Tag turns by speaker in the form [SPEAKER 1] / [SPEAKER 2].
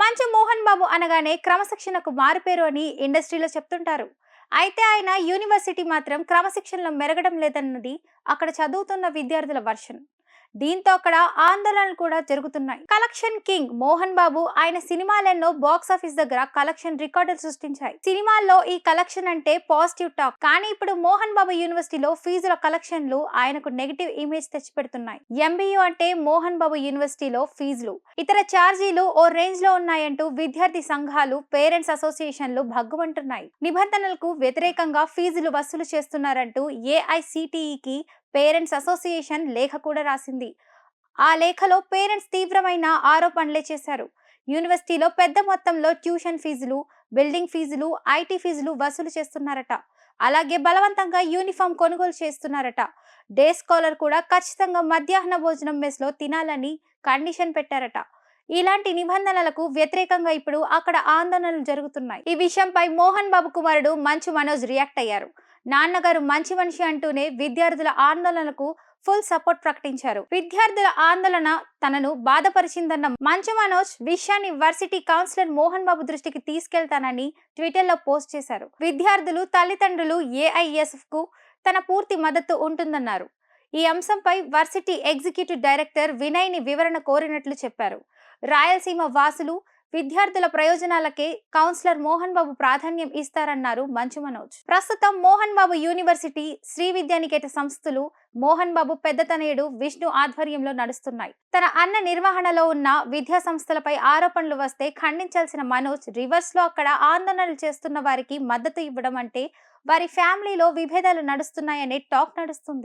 [SPEAKER 1] మంచు మోహన్ బాబు అనగానే క్రమశిక్షణకు మారుపేరు అని ఇండస్ట్రీలో చెప్తుంటారు. అయితే ఆయన యూనివర్సిటీ మాత్రం క్రమశిక్షణలో మెరగడం లేదన్నది అక్కడ చదువుతున్న విద్యార్థుల వర్షన్. దీంతో అక్కడ ఆందోళనలు కూడా జరుగుతున్నాయి. కలెక్షన్ కింగ్ మోహన్ బాబు ఆయన సినిమాలెన్నో బాక్స్ ఆఫీస్ దగ్గర కలెక్షన్ రికార్డులు సృష్టించాయి. సినిమాల్లో ఈ కలెక్షన్ అంటే పాజిటివ్ టాక్. కానీ ఇప్పుడు మోహన్ బాబు యూనివర్సిటీలో ఫీజుల కలెక్షన్లు ఆయనకు నెగిటివ్ ఇమేజ్ తెచ్చిపెడుతున్నాయి. ఎంబీయూ అంటే మోహన్ బాబు యూనివర్సిటీలో ఫీజులు. ఇతర ఛార్జీలు ఓ రేంజ్లో ఉన్నాయంటూ విద్యార్థి సంఘాలు పేరెంట్స్ అసోసియేషన్లు భగ్గుమంటున్నాయి. నిబంధనలకు వ్యతిరేకంగా ఫీజులు వసూలు చేస్తున్నారంటూ ఏఐసిటిఈకి పేరెంట్స్ అసోసియేషన్ లేఖ కూడా రాసింది. ఆ లేఖలో పేరెంట్స్ తీవ్రమైన ఆరోపణలే చేశారు. యూనివర్సిటీలో పెద్ద మొత్తంలో ట్యూషన్ ఫీజులు బిల్డింగ్ ఫీజులు ఐటీ ఫీజులు వసూలు చేస్తున్నారట. అలాగే బలవంతంగా యూనిఫామ్ కొనుగోలు చేస్తున్నారట. డే స్కాలర్ కూడా ఖచ్చితంగా మధ్యాహ్న భోజనం మెస్లో తినాలని కండిషన్ పెట్టారట. ఇలాంటి నిబంధనలకు వ్యతిరేకంగా ఇప్పుడు అక్కడ ఆందోళనలు జరుగుతున్నాయి. ఈ విషయంపై మోహన్ బాబు కుమారుడు మంచు మనోజ్ రియాక్ట్ అయ్యారు. నాన్నగారు మంచి మనిషి అంటూనే విద్యార్థుల ఆందోళనకు ఫుల్ సపోర్ట్ ప్రకటించారు. విద్యార్థుల ఆందోళన తనను బాధపరిచిందన్న మంచు మనోజ్ విషయాన్ని వర్సిటీ కౌన్సిలర్ మోహన్ బాబు దృష్టికి తీసుకెళ్తానని ట్విట్టర్లో పోస్ట్ చేశారు. విద్యార్థులు తల్లిదండ్రులు ఏఐఎస్ఎఫ్కు తన పూర్తి మద్దతు ఉంటుందన్నారు. ఈ అంశంపై వర్సిటీ ఎగ్జిక్యూటివ్ డైరెక్టర్ వినయ్ని వివరణ కోరినట్లు చెప్పారు. రాయలసీమ వాసులు విద్యార్థుల ప్రయోజనాలకే కౌన్సిలర్ మోహన్ బాబు ప్రాధాన్యం ఇస్తారన్నారు మంచు మనోజ్. ప్రస్తుతం మోహన్ బాబు యూనివర్సిటీ శ్రీ విద్యానికేత సంస్థలు మోహన్ బాబు పెద్దతనయుడు విష్ణు ఆధ్వర్యంలో నడుస్తున్నాయి. తన అన్న నిర్వహణలో ఉన్న విద్యా సంస్థలపై ఆరోపణలు వస్తే ఖండించాల్సిన మనోజ్ రివర్స్లో అక్కడ ఆందోళనలు చేస్తున్న వారికి మద్దతు ఇవ్వడం అంటే వారి ఫ్యామిలీలో విభేదాలు నడుస్తున్నాయనే టాక్ నడుస్తుంది.